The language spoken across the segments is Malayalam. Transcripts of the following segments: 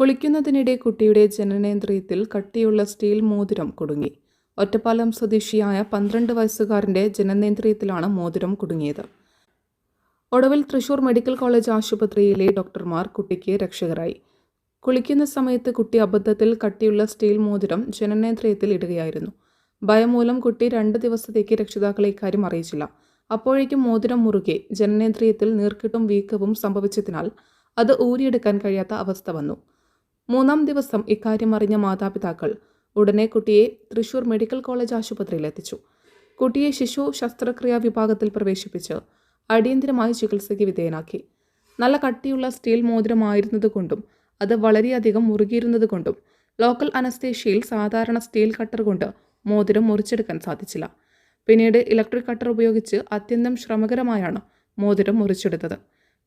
കുളിക്കുന്നതിനിടെ കുട്ടിയുടെ ജനനേന്ദ്രിയത്തിൽ കട്ടിയുള്ള സ്റ്റീൽ മോതിരം കുടുങ്ങി. ഒറ്റപ്പാലം സ്വദേശിയായ പന്ത്രണ്ട് വയസ്സുകാരന്റെ ജനനേന്ദ്രിയത്തിലാണ് മോതിരം കുടുങ്ങിയത്. ഒടുവിൽ തൃശൂർ മെഡിക്കൽ കോളേജ് ആശുപത്രിയിലെ ഡോക്ടർമാർ കുട്ടിക്ക് രക്ഷകരായി. കുളിക്കുന്ന സമയത്ത് കുട്ടി അബദ്ധത്തിൽ കട്ടിയുള്ള സ്റ്റീൽ മോതിരം ജനനേന്ദ്രിയത്തിൽ ഇടുകയായിരുന്നു. ഭയം മൂലം കുട്ടി രണ്ട് ദിവസത്തേക്ക് രക്ഷിതാക്കളെ ഇക്കാര്യം അറിയിച്ചില്ല. അപ്പോഴേക്കും മോതിരം മുറുകെ. ജനനേന്ദ്രിയത്തിൽ നീർക്കിട്ടും വീക്കവും സംഭവിച്ചതിനാൽ അത് ഊരിയെടുക്കാൻ കഴിയാത്ത അവസ്ഥ വന്നു. മൂന്നാം ദിവസം ഇക്കാര്യം അറിഞ്ഞ മാതാപിതാക്കൾ ഉടനെ കുട്ടിയെ തൃശൂർ മെഡിക്കൽ കോളേജ് ആശുപത്രിയിൽ എത്തിച്ചു. കുട്ടിയെ ശിശു ശസ്ത്രക്രിയാ വിഭാഗത്തിൽ പ്രവേശിപ്പിച്ച് അടിയന്തിരമായി ചികിത്സയ്ക്ക് വിധേയനാക്കി. നല്ല കട്ടിയുള്ള സ്റ്റീൽ മോതിരമായിരുന്നതുകൊണ്ടും അത് വളരെയധികം മുറുകിയിരുന്നതുകൊണ്ടും ലോക്കൽ അനസ്തേഷ്യയിൽ സാധാരണ സ്റ്റീൽ കട്ടർ കൊണ്ട് മോതിരം മുറിച്ചെടുക്കാൻ സാധിച്ചില്ല. പിന്നീട് ഇലക്ട്രിക് കട്ടർ ഉപയോഗിച്ച് അത്യന്തം ശ്രമകരമായാണ് മോതിരം മുറിച്ചെടുത്തത്.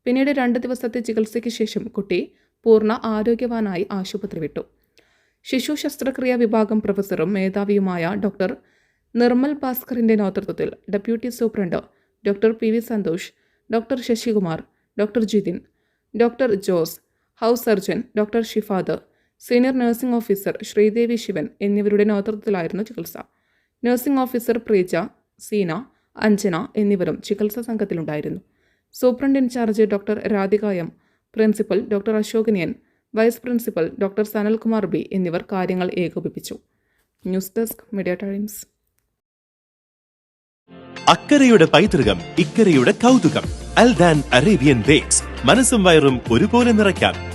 പിന്നീട് രണ്ട് ദിവസത്തെ ചികിത്സയ്ക്ക് ശേഷം കുട്ടി പൂർണ ആരോഗ്യവാനായി ആശുപത്രി വിട്ടു ശിശു ശസ്ത്രക്രിയാ വിഭാഗം പ്രൊഫസറും മേധാവിയുമായ ഡോക്ടർ നിർമ്മൽ ഭാസ്കറിന്റെ നേതൃത്വത്തിൽ deputy superintendent doctor P V Santhosh doctor Sasikumar doctor Jithin doctor Jose house surgeon doctor Shifad senior nursing officer Sreedevi Sivan എന്നിവരുടെ നേതൃത്വത്തിലായിരുന്നു ചികിത്സ. നഴ്സിംഗ് ഓഫീസർ പ്രീജ സീന അഞ്ജന എന്നിവരും ചികിത്സാ സംഘത്തിലുണ്ടായിരുന്നു. Superintendent incharge doctor Radhika M principal doctor അശോകനിയൻ vice principal doctor Sanalkumar B എന്നിവർ കാര്യങ്ങൾ ഏകോപിപ്പിച്ചു. News desk Media Times. അക്കരയുടെ പൈതൃകം ഇക്കരയുടെ കൗതുകം. Aldan Arabian Bakes. മനസ്സും വയറും ഒരുപോലെ നിറയ്ക്കാം.